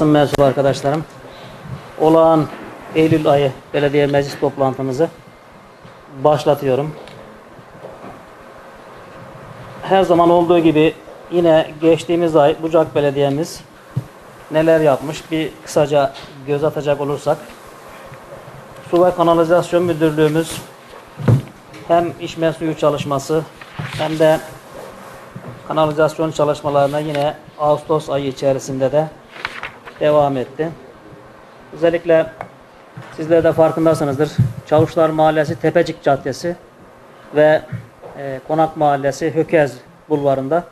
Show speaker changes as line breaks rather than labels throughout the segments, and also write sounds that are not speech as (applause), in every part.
Basın mensubu arkadaşlarım. Olağan Eylül ayı belediye meclis toplantımızı başlatıyorum. Her zaman olduğu gibi yine geçtiğimiz ay Bucak Belediye'miz neler yapmış bir kısaca göz atacak olursak Su ve Kanalizasyon Müdürlüğümüz hem içme suyu çalışması hem de kanalizasyon çalışmalarına yine Ağustos ayı içerisinde de devam etti. Özellikle sizler de farkındasınızdır. Çavuşlar Mahallesi Tepecik Caddesi ve e, Konak Mahallesi Hökez Bulvarı'nda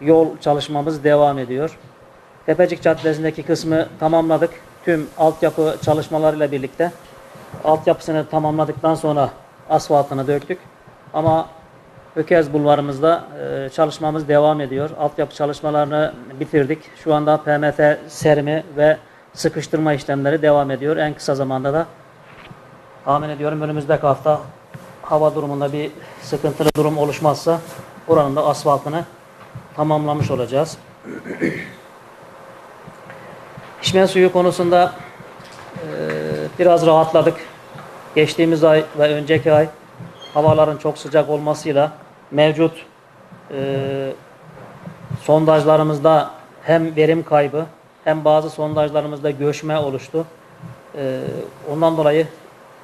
yol çalışmamız devam ediyor. Tepecik Caddesi'ndeki kısmı tamamladık. Tüm altyapı çalışmalarıyla birlikte altyapısını tamamladıktan sonra asfaltını döktük. Ama Ökez Bulvarımızda e, çalışmamız devam ediyor. Altyapı çalışmalarını bitirdik. Şu anda PMT serimi ve sıkıştırma işlemleri devam ediyor. En kısa zamanda da tahmin ediyorum önümüzdeki hafta hava durumunda bir sıkıntılı durum oluşmazsa buranın da asfaltını tamamlamış olacağız. (clears throat) İçme suyu konusunda e, biraz rahatladık. Geçtiğimiz ay ve önceki ay havaların çok sıcak olmasıyla mevcut e, sondajlarımızda hem verim kaybı hem bazı sondajlarımızda göçme oluştu. E, ondan dolayı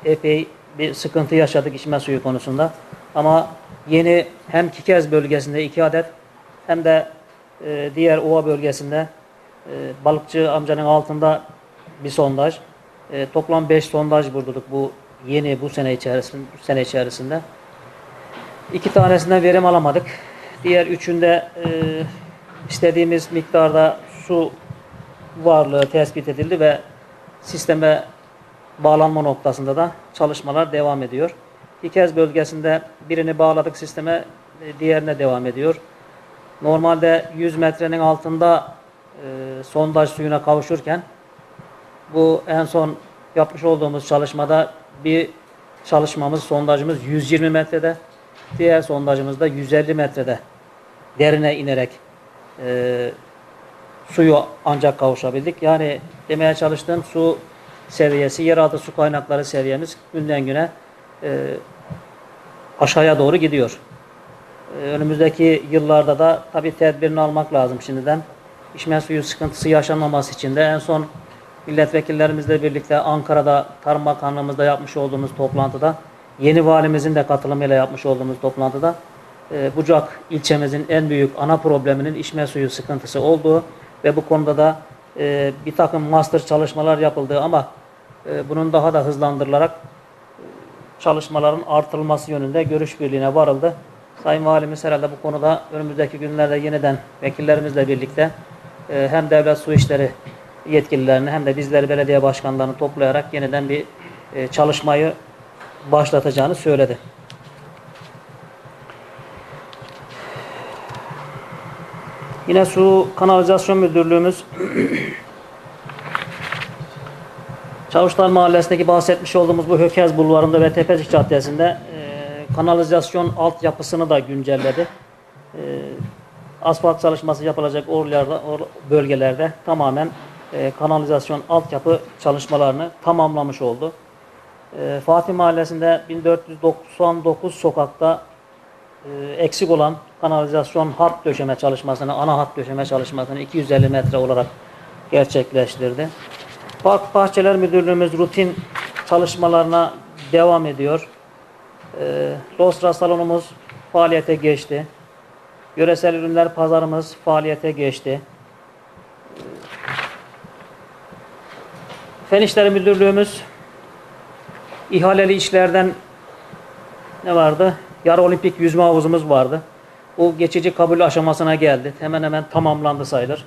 epey bir sıkıntı yaşadık içme suyu konusunda. Ama yeni hem Kikez bölgesinde iki adet hem de e, diğer ova bölgesinde e, balıkçı amcanın altında bir sondaj. E, toplam 5 sondaj vurdurduk bu yeni bu sene içerisinde, sene içerisinde. İki tanesinden verim alamadık. Diğer üçünde e, istediğimiz miktarda su varlığı tespit edildi ve sisteme bağlanma noktasında da çalışmalar devam ediyor. İkez bölgesinde birini bağladık sisteme, e, diğerine devam ediyor. Normalde 100 metrenin altında e, sondaj suyuna kavuşurken bu en son yapmış olduğumuz çalışmada bir çalışmamız, sondajımız 120 metrede, diğer sondajımız da 150 metrede derine inerek e, suyu ancak kavuşabildik. Yani demeye çalıştığım su seviyesi, yeraltı su kaynakları seviyemiz günden güne e, aşağıya doğru gidiyor. E, önümüzdeki yıllarda da tabii tedbirini almak lazım şimdiden. İçme suyu sıkıntısı yaşanmaması için de en son milletvekillerimizle birlikte Ankara'da Tarım Bakanlığımızda yapmış olduğumuz toplantıda yeni valimizin de katılımıyla yapmış olduğumuz toplantıda e, Bucak ilçemizin en büyük ana probleminin içme suyu sıkıntısı olduğu ve bu konuda da e, bir takım master çalışmalar yapıldığı ama e, bunun daha da hızlandırılarak e, çalışmaların artırılması yönünde görüş birliğine varıldı. Sayın Valimiz herhalde bu konuda önümüzdeki günlerde yeniden vekillerimizle birlikte e, hem devlet su işleri yetkililerini hem de bizleri belediye başkanlarını toplayarak yeniden bir e, çalışmayı başlatacağını söyledi. Yine su kanalizasyon müdürlüğümüz (clears throat) Çavuşlar Mahallesi'ndeki bahsetmiş olduğumuz bu Hökez Bulvarı'nda ve Tepecik Caddesi'nde e, kanalizasyon altyapısını da güncelledi. E, asfalt çalışması yapılacak oralarda, or, bölgelerde tamamen e, kanalizasyon altyapı çalışmalarını tamamlamış oldu. E, Fatih Mahallesi'nde 1499 sokakta e, eksik olan kanalizasyon hat döşeme çalışmasını, ana hat döşeme çalışmasını 250 metre olarak gerçekleştirdi. Park Bahçeler Müdürlüğümüz rutin çalışmalarına devam ediyor. E, Dostra salonumuz faaliyete geçti. Yöresel ürünler pazarımız faaliyete geçti. Fen İşleri Müdürlüğümüz ihaleli işlerden ne vardı? Yarı olimpik yüzme havuzumuz vardı. Bu geçici kabul aşamasına geldi. Hemen hemen tamamlandı sayılır.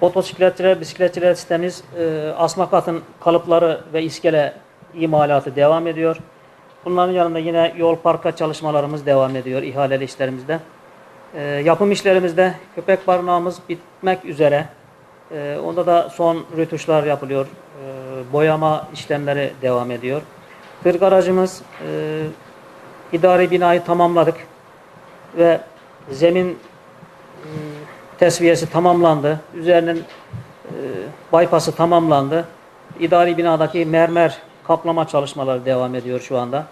Motosikletçiler, bisikletçiler sistemimiz e, asma katın kalıpları ve iskele imalatı devam ediyor. Bunların yanında yine yol parka çalışmalarımız devam ediyor ihaleli işlerimizde. E, yapım işlerimizde köpek barınağımız bitmek üzere. E, onda da son rötuşlar yapılıyor. E, boyama işlemleri devam ediyor. Tır garajımız e, idari binayı tamamladık ve zemin m, tesviyesi tamamlandı. Üzerinin e, bypass'ı tamamlandı. İdari binadaki mermer kaplama çalışmaları devam ediyor şu anda.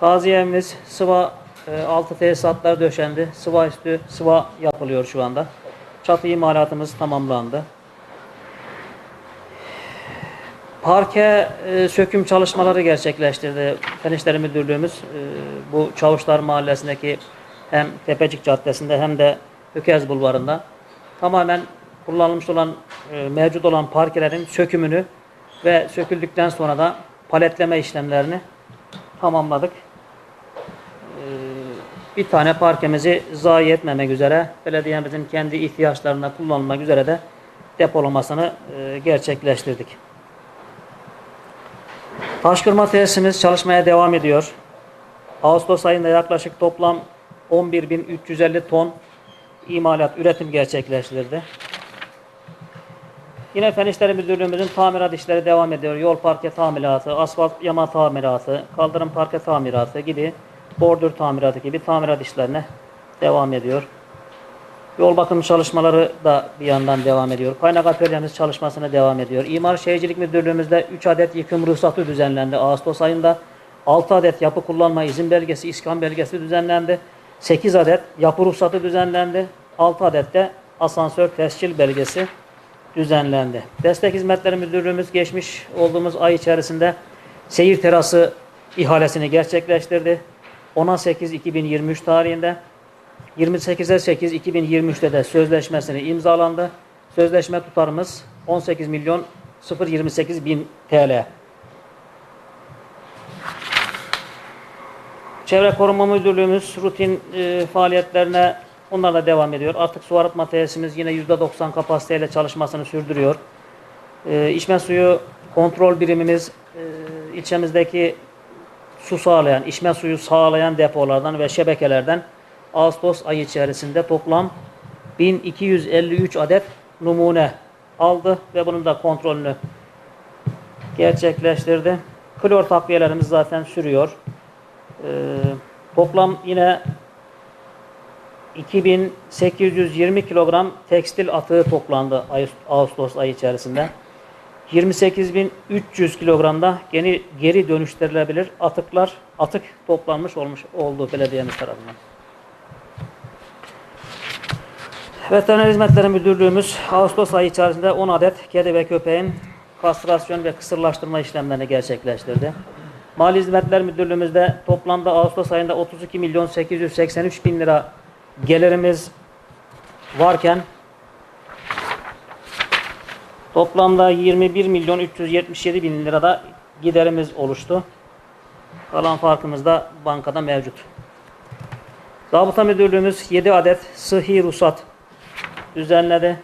Taziyemiz sıva e, altı tesisatlar döşendi. Sıva üstü sıva yapılıyor şu anda. Çatı imalatımız tamamlandı. Parke e, söküm çalışmaları gerçekleştirdi. Fen Müdürlüğümüz e, bu Çavuşlar Mahallesi'ndeki hem Tepecik Caddesi'nde hem de Ökez Bulvarı'nda tamamen kullanılmış olan e, mevcut olan parkelerin sökümünü ve söküldükten sonra da paletleme işlemlerini tamamladık. E, bir tane parkemizi zayi etmemek üzere belediyemizin kendi ihtiyaçlarına kullanılmak üzere de depolamasını e, gerçekleştirdik. Taşkırma tesisimiz çalışmaya devam ediyor. Ağustos ayında yaklaşık toplam 11.350 ton imalat, üretim gerçekleştirdi. Yine Fen İşleri Müdürlüğümüzün tamirat işleri devam ediyor. Yol parke tamiratı, asfalt yama tamiratı, kaldırım parke tamiratı gibi, bordür tamiratı gibi tamirat işlerine devam ediyor. Yol bakım çalışmaları da bir yandan devam ediyor. Kaynak atölyemiz çalışmasına devam ediyor. İmar Şehircilik Müdürlüğümüzde 3 adet yıkım ruhsatı düzenlendi. Ağustos ayında 6 adet yapı kullanma izin belgesi, iskan belgesi düzenlendi. 8 adet yapı ruhsatı düzenlendi. 6 adet de asansör tescil belgesi düzenlendi. Destek Hizmetleri Müdürlüğümüz geçmiş olduğumuz ay içerisinde seyir terası ihalesini gerçekleştirdi. 10'a 8 2023 tarihinde 28'e 8 2023'te de sözleşmesini imzalandı. Sözleşme tutarımız 18 milyon 028 bin TL. Çevre Koruma Müdürlüğümüz rutin e, faaliyetlerine onlarla devam ediyor. Artık su arıtma tesisimiz yine %90 kapasiteyle çalışmasını sürdürüyor. E, içme suyu kontrol birimimiz e, ilçemizdeki su sağlayan, içme suyu sağlayan depolardan ve şebekelerden Ağustos ayı içerisinde toplam 1253 adet numune aldı ve bunun da kontrolünü gerçekleştirdi. Klor takviyelerimiz zaten sürüyor. Ee, toplam yine 2820 kilogram tekstil atığı toplandı Ağustos ayı içerisinde. 28.300 kilogramda geri, geri dönüştürülebilir atıklar atık toplanmış olmuş oldu belediyemiz tarafından. Veteriner Hizmetleri Müdürlüğümüz Ağustos ayı içerisinde 10 adet kedi ve köpeğin kastrasyon ve kısırlaştırma işlemlerini gerçekleştirdi. Mali Hizmetler Müdürlüğümüzde toplamda Ağustos ayında 32 milyon 883 bin lira gelirimiz varken toplamda 21 milyon 377 bin lirada giderimiz oluştu. Kalan farkımız da bankada mevcut. Zabıta Müdürlüğümüz 7 adet sıhhi ruhsat düzenledi.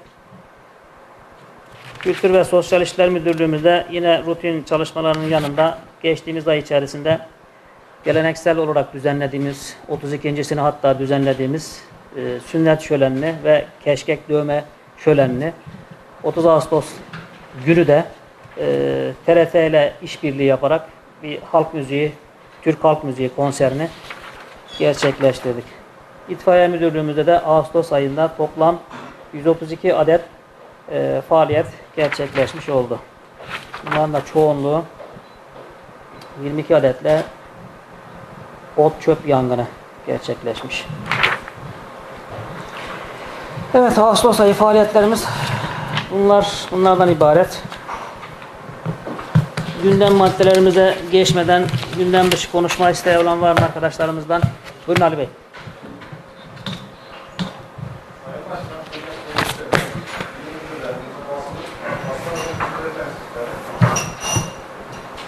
Kültür ve Sosyal İşler Müdürlüğümüzde yine rutin çalışmalarının yanında geçtiğimiz ay içerisinde geleneksel olarak düzenlediğimiz 32.sini hatta düzenlediğimiz e, sünnet şölenini ve keşkek dövme şölenini 30 Ağustos günü de e, TRT ile işbirliği yaparak bir halk müziği, Türk halk müziği konserini gerçekleştirdik. İtfaiye Müdürlüğümüzde de Ağustos ayında toplam 132 adet e, faaliyet gerçekleşmiş oldu. Bunların da çoğunluğu 22 adetle ot çöp yangını gerçekleşmiş. Evet Ağustos ayı faaliyetlerimiz bunlar bunlardan ibaret. Gündem maddelerimize geçmeden gündem dışı konuşma isteği olan var mı arkadaşlarımızdan? Buyurun Ali Bey.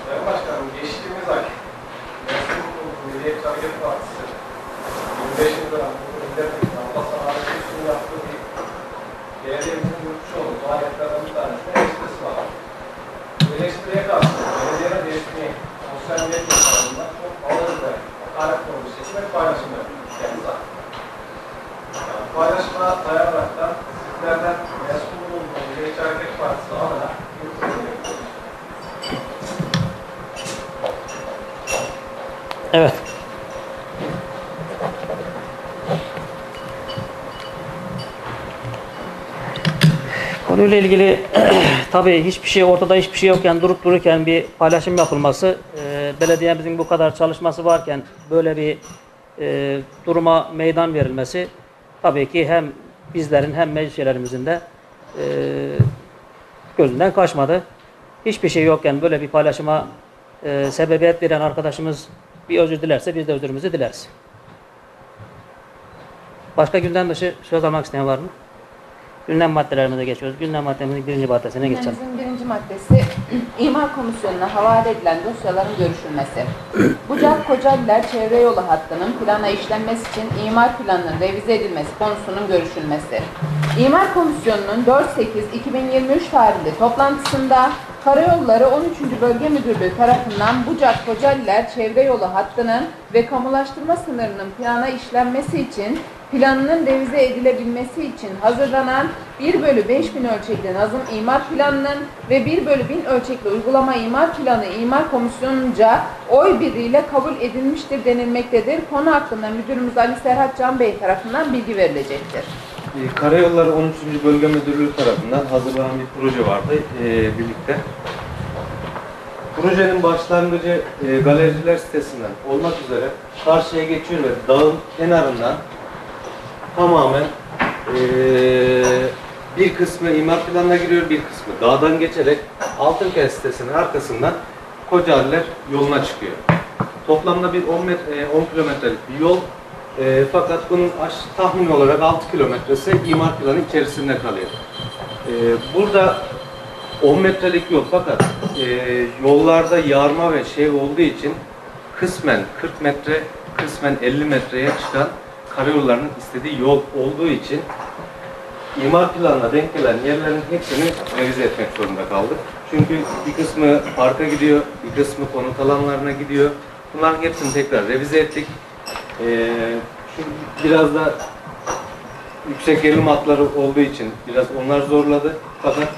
Sayın Başkanım, geçtiğimiz ay Mersin Milliyetçi Hareket Partisi 25 yıldır milletvekili Abbas Ağrı'nın üstünü yaptığı bir belediyemizin yurtçu olduğu faaliyetlerden bir tanesi de eleştirisi var. Bu eleştiriye karşı belediyenin resmi sosyal medya hesabından çok ağır ve hakaret dolu bir şekilde paylaşım yapıyor kendisi hakkında. Yani paylaşıma dayanaraktan sizlerden mesul bulunduğu Milliyetçi Hareket Partisi adına
Evet. Konuyla ilgili (clears throat) tabii hiçbir şey ortada hiçbir şey yokken durup dururken bir paylaşım yapılması e, belediyemizin bu kadar çalışması varken böyle bir e, duruma meydan verilmesi tabii ki hem bizlerin hem meclis üyelerimizin de e, gözünden kaçmadı. Hiçbir şey yokken böyle bir paylaşıma e, sebebiyet veren arkadaşımız bir özür dilerse biz de özürümüzü dileriz. Başka gündem dışı söz almak isteyen var mı? Gündem maddelerimize geçiyoruz. Gündem maddemizin birinci maddesine geçelim.
Gündemimizin birinci maddesi (clears throat) imar komisyonuna havale edilen dosyaların görüşülmesi. (clears throat) Bucak Kocaeliler Çevre Yolu hattının plana işlenmesi için imar planının revize edilmesi konusunun görüşülmesi. İmar Komisyonu'nun 4-8-2023 tarihli toplantısında Karayolları 13. Bölge Müdürlüğü tarafından Bucak Kocaeliler Çevre Yolu hattının ve kamulaştırma sınırının plana işlenmesi için planının revize edilebilmesi için hazırlanan 1 bölü 5000 ölçekli nazım imar planının ve 1 bölü 1000 ölçekli uygulama imar planı imar komisyonunca oy birliğiyle kabul edilmiştir denilmektedir. Konu hakkında müdürümüz Ali Serhat Can Bey tarafından bilgi verilecektir.
Ee, Karayolları 13. Bölge Müdürlüğü tarafından hazırlanan bir proje vardı e, birlikte. Projenin başlangıcı e, galericiler sitesinden olmak üzere karşıya geçiyor ve dağın kenarından tamamen e, bir kısmı imar planına giriyor, bir kısmı dağdan geçerek Altınkel sitesinin arkasından Kocaeliler yoluna çıkıyor. Toplamda bir 10, metre, e, 10 kilometrelik bir yol e, fakat bunun aş, tahmin olarak 6 kilometresi imar planı içerisinde kalıyor. E, burada 10 metrelik yol fakat e, yollarda yarma ve şey olduğu için kısmen 40 metre, kısmen 50 metreye çıkan karayollarının istediği yol olduğu için imar planına denk gelen yerlerin hepsini revize etmek zorunda kaldık. Çünkü bir kısmı parka gidiyor, bir kısmı konut alanlarına gidiyor. Bunların hepsini tekrar revize ettik. Ee, şu biraz da yüksek eğilim hatları olduğu için biraz onlar zorladı. Fakat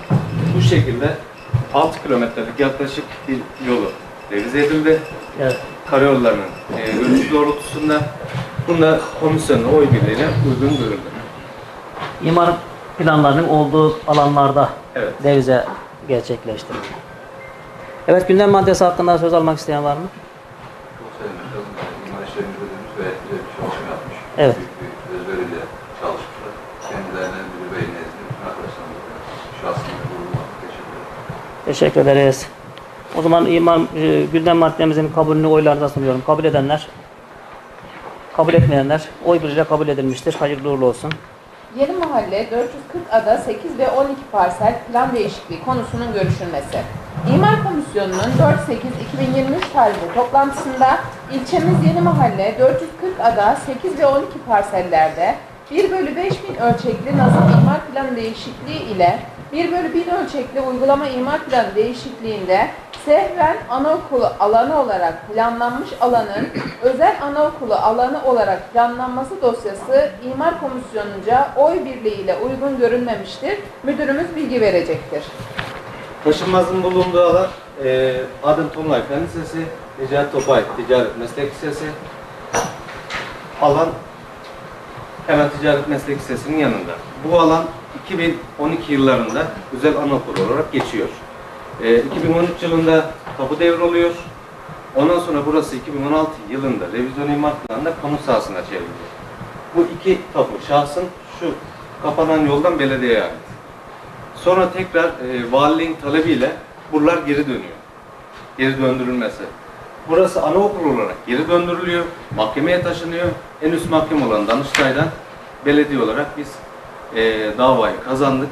bu şekilde 6 kilometrelik yaklaşık bir yolu revize edildi.
Evet.
Karayollarının e, ölçü doğrultusunda bunda komisyonun oy birliğiyle uygun görüldü.
İmar planlarının olduğu alanlarda
Evet.
revize gerçekleştirildi. Evet gündem maddesi hakkında söz almak isteyen var mı?
Çok sevindim. İmar İşleri Müdürlüğümüz gayet güzel bir çalışma yapmış.
Evet.
Büyük özveriyle çalışmışlar. Kendilerine müdür bey nezdinde bütün arkadaşlarımıza şahsına gururla teşekkür ederim.
Teşekkür ederiz. O zaman imar e, gündem maddemizin kabulünü oylarda sunuyorum. Kabul edenler, kabul etmeyenler oy birliğiyle kabul edilmiştir. Hayırlı uğurlu olsun.
Yeni Mahalle 440 ada 8 ve 12 parsel plan değişikliği konusunun görüşülmesi. İmar Komisyonu'nun 4-8-2023 tarihli toplantısında ilçemiz Yeni Mahalle 440 ada 8 ve 12 parsellerde 1 bölü 5000 ölçekli nazım imar planı değişikliği ile 1 bölü 1000 ölçekli uygulama imar planı değişikliğinde Sehven Anaokulu alanı olarak planlanmış alanın özel anaokulu alanı olarak planlanması dosyası İmar Komisyonunca oy birliğiyle uygun görünmemiştir. Müdürümüz bilgi verecektir.
Taşınmazın bulunduğu alan e, Adım Tonlay Fen Lisesi, Ticaret Topay Ticaret Meslek Lisesi. Alan hemen Ticaret Meslek Lisesi'nin yanında. Bu alan 2012 yıllarında özel anaokul olarak geçiyor. E, 2013 yılında tapu devroluyor. Ondan sonra burası 2016 yılında revizyon imar planında kamu sahasına çevriliyor. Bu iki tapu şahsın şu kapanan yoldan belediyeye ait. Sonra tekrar e, valiliğin talebiyle buralar geri dönüyor. Geri döndürülmesi. Burası anaokul olarak geri döndürülüyor. Mahkemeye taşınıyor. En üst mahkeme olan Danıştay'dan belediye olarak biz e, davayı kazandık.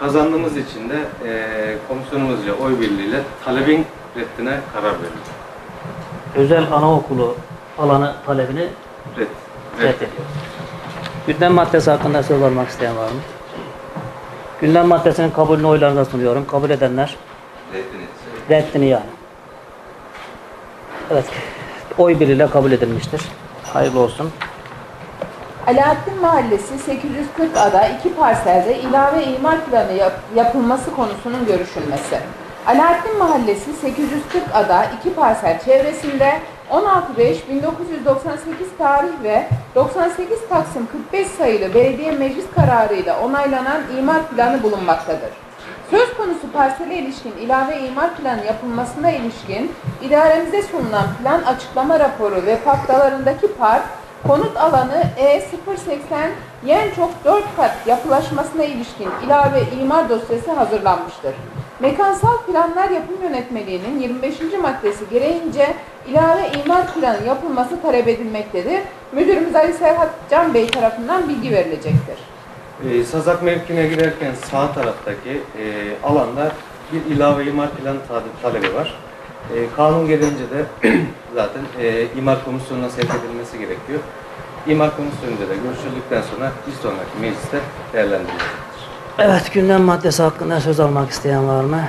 Kazandığımız için de e, komisyonumuzca oy birliğiyle talebin reddine karar verildi.
Özel anaokulu alanı talebini
Red.
reddediyoruz. Gündem maddesi hakkında söz almak isteyen var mı? Gündem maddesinin kabulünü oylarına sunuyorum. Kabul edenler
etse.
reddini yani. Evet. Oy birliğiyle kabul edilmiştir. Hayırlı olsun.
Alaaddin Mahallesi 840 ada 2 parselde ilave imar planı yap- yapılması konusunun görüşülmesi. Alaaddin Mahallesi 840 ada 2 parsel çevresinde 16.5-1998 tarih ve 98 Taksim 45 sayılı belediye meclis kararıyla onaylanan imar planı bulunmaktadır. Söz konusu parsele ilişkin ilave imar planı yapılmasına ilişkin idaremize sunulan plan açıklama raporu ve paktalarındaki park konut alanı E080 yen çok 4 kat yapılaşmasına ilişkin ilave imar dosyası hazırlanmıştır. Mekansal Planlar Yapım Yönetmeliğinin 25. maddesi gereğince ilave imar planı yapılması talep edilmektedir. Müdürümüz Ali Serhat Can Bey tarafından bilgi verilecektir.
E, Sazak mevkine girerken sağ taraftaki e, alanda bir ilave imar planı ta- talebi var. E, kanun gelince de (clears throat) zaten e, imar komisyonuna sevk edilmesi gerekiyor. İmar komisyonunda da görüşüldükten sonra bir sonraki mecliste değerlendirilecektir.
Evet, gündem maddesi hakkında söz almak isteyen var mı?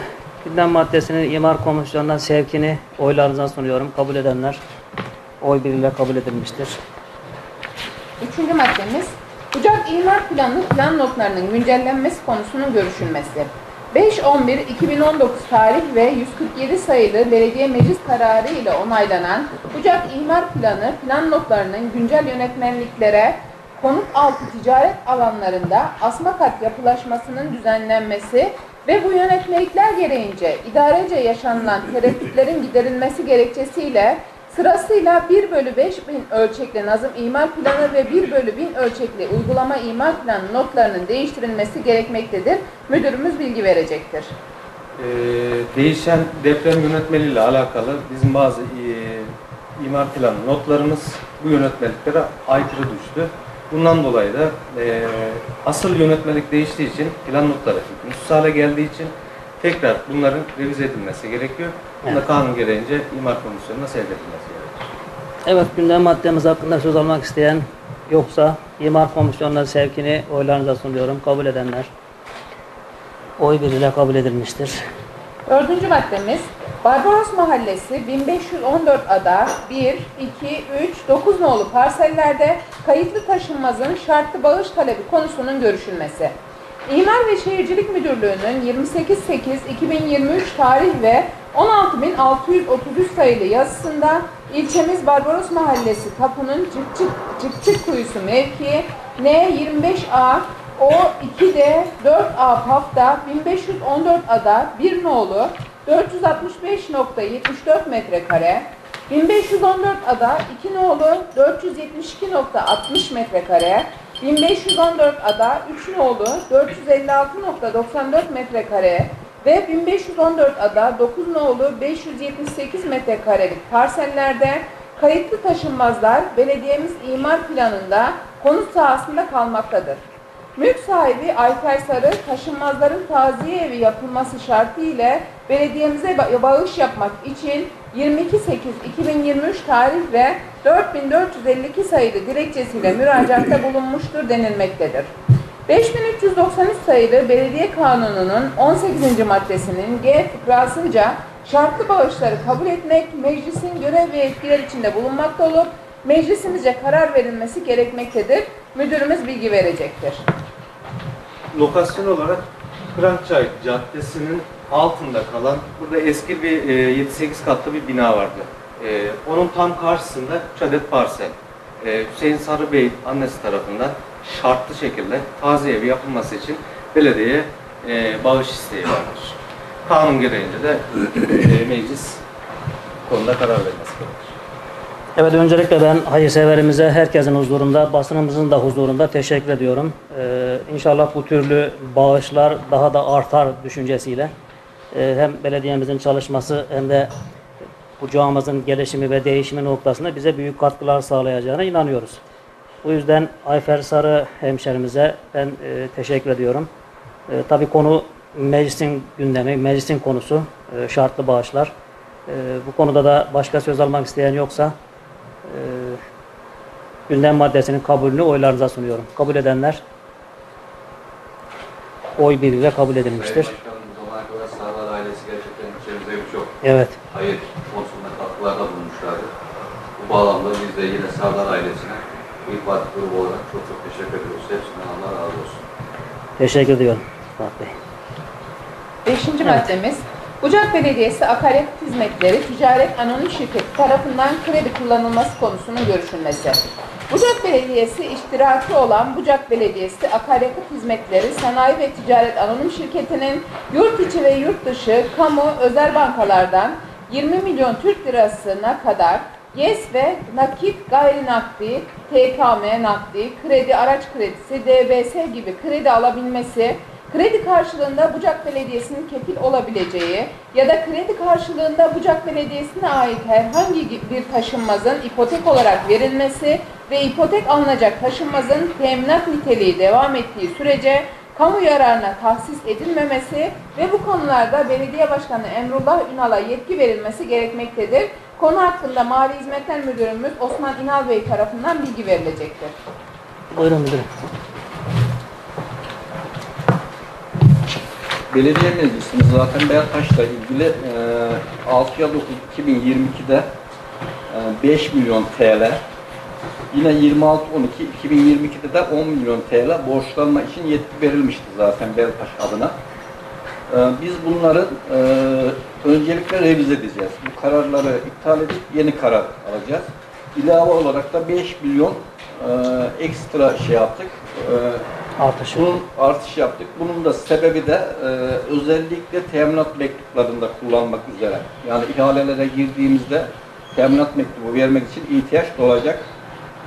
Gündem maddesinin imar komisyonundan sevkini oylarınıza sunuyorum. Kabul edenler oy birliğiyle kabul edilmiştir.
Üçüncü maddemiz, Bucak İmar Planı plan notlarının güncellenmesi konusunun görüşülmesi. 5-11-2019 tarih ve 147 sayılı belediye meclis kararı ile onaylanan Bucak İmar Planı plan notlarının güncel yönetmenliklere konut altı ticaret alanlarında asma kat yapılaşmasının düzenlenmesi ve bu yönetmelikler gereğince idarece yaşanılan tereddütlerin giderilmesi gerekçesiyle Sırasıyla 1 bölü 5 bin ölçekli nazım imar planı ve 1 bölü 1000 ölçekli uygulama imar planı notlarının değiştirilmesi gerekmektedir. Müdürümüz bilgi verecektir.
Ee, değişen deprem yönetmeliği ile alakalı bizim bazı e, imar planı notlarımız bu yönetmeliklere aykırı düştü. Bundan dolayı da e, asıl yönetmelik değiştiği için plan notları hükümsüz hale geldiği için tekrar bunların revize edilmesi gerekiyor. Bunda
Evet.
kanun gereğince imar komisyonuna sevk edilmesi gerekiyor.
Evet, gündem maddemiz hakkında söz almak isteyen yoksa imar komisyonuna sevkini oylarınıza sunuyorum. Kabul edenler oy birliğiyle kabul edilmiştir.
Dördüncü maddemiz Barbaros Mahallesi 1514 ada 1, 2, 3, 9 nolu parsellerde kayıtlı taşınmazın şartlı bağış talebi konusunun görüşülmesi. İmar ve Şehircilik Müdürlüğü'nün 28.8.2023 tarih ve 16.633 sayılı yazısında ilçemiz Barbaros Mahallesi Tapu'nun Cıkçık, Cıkçık Kuyusu mevkii. N25A o 2D 4A PAF'da 1514 ada 1 nolu 465.74 metrekare 1514 ada 2 nolu 472.60 metrekare 1514 ada 3 nolu 456.94 metrekare ve 1514 ada 9 nolu 578 metrekarelik parsellerde kayıtlı taşınmazlar belediyemiz imar planında konut sahasında kalmaktadır. Mülk sahibi Ayfer Sarı, taşınmazların taziye evi yapılması şartı ile belediyemize ba- bağış yapmak için 22.8.2023 tarih ve 4452 sayılı dilekçesiyle müracaatta bulunmuştur denilmektedir. 5393 sayılı Belediye Kanunu'nun 18. maddesinin G fıkrasınca şartlı bağışları kabul etmek meclisin görev ve yetkiler içinde bulunmakta olup meclisimizce karar verilmesi gerekmektedir. Müdürümüz bilgi verecektir.
Lokasyon olarak Kırankçay Caddesi'nin altında kalan, burada eski bir e, 7-8 katlı bir bina vardı. E, onun tam karşısında 3 adet parsel. E, Hüseyin Sarı Bey annesi tarafından şartlı şekilde taze evi yapılması için belediyeye e, bağış isteği vardır. Kanun gereğince de e, meclis konuda karar gerekir.
Evet öncelikle ben hayırseverimize herkesin huzurunda, basınımızın da huzurunda teşekkür ediyorum. Ee, inşallah bu türlü bağışlar daha da artar düşüncesiyle e, hem belediyemizin çalışması hem de bu camımızın gelişimi ve değişimi noktasında bize büyük katkılar sağlayacağına inanıyoruz. Bu yüzden Ayfer Sarı hemşerimize ben e, teşekkür ediyorum. E, tabii konu meclisin gündemi, meclisin konusu, e, şartlı bağışlar. E, bu konuda da başka söz almak isteyen yoksa gündem maddesinin kabulünü oylarınıza sunuyorum. Kabul edenler oy birliğiyle kabul edilmiştir.
Başkanım, zamana kadar Sarvar ailesi gerçekten içerimize birçok
Evet.
hayır konusunda katkılarda bulunmuşlardı. Bu bağlamda biz de yine Sardar ailesine İYİ Parti grubu olarak çok çok teşekkür ediyoruz. Hepsinden Allah razı olsun.
Teşekkür ediyorum Fuat Bey.
Beşinci maddemiz Bucak Belediyesi Akaryakıt Hizmetleri Ticaret Anonim Şirketi tarafından kredi kullanılması konusunun görüşülmesi. Bucak Belediyesi iştiraki olan Bucak Belediyesi Akaryakıt Hizmetleri Sanayi ve Ticaret Anonim Şirketi'nin yurt içi ve yurt dışı kamu özel bankalardan 20 milyon Türk lirasına kadar YES ve nakit gayri nakdi, TKM nakdi, kredi araç kredisi, DBS gibi kredi alabilmesi, kredi karşılığında Bucak Belediyesi'nin kefil olabileceği ya da kredi karşılığında Bucak Belediyesi'ne ait herhangi bir taşınmazın ipotek olarak verilmesi ve ipotek alınacak taşınmazın teminat niteliği devam ettiği sürece kamu yararına tahsis edilmemesi ve bu konularda Belediye Başkanı Emrullah Ünal'a yetki verilmesi gerekmektedir. Konu hakkında Mali Hizmetler Müdürümüz Osman İnal Bey tarafından bilgi verilecektir.
Buyurun müdürüm.
Belediye Meclisi'nin zaten Beltaş'la ilgili e, 6 ya 9 2022'de e, 5 milyon TL yine 26 12 2022'de de 10 milyon TL borçlanma için yetki verilmişti zaten Beltaş adına. E, biz bunları e, öncelikle revize edeceğiz. Bu kararları iptal edip yeni karar alacağız. İlave olarak da 5 milyon e, ekstra şey yaptık. E,
Artışı.
bunun artış yaptık. Bunun da sebebi de e, özellikle teminat mektuplarında kullanmak üzere. Yani ihalelere girdiğimizde teminat mektubu vermek için ihtiyaç doğacak.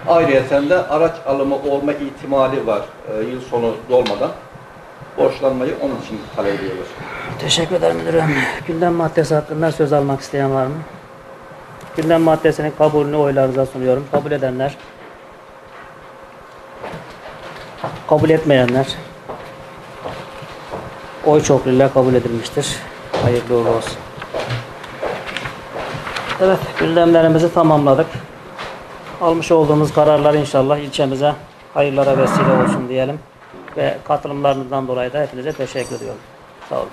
Ayrıca de araç alımı olma ihtimali var e, yıl sonu dolmadan. Borçlanmayı onun için talep ediyoruz.
Teşekkür ederim müdürüm. Gündem maddesi hakkında söz almak isteyen var mı? Gündem maddesinin kabulünü oylarınıza sunuyorum. Kabul edenler. Kabul etmeyenler. Oy çokluğuyla kabul edilmiştir. Hayırlı uğurlu olsun. Evet, gündemlerimizi tamamladık. Almış olduğumuz kararlar inşallah ilçemize hayırlara vesile olsun diyelim. Ve katılımlarınızdan dolayı da hepinize teşekkür ediyorum. Sağ olun.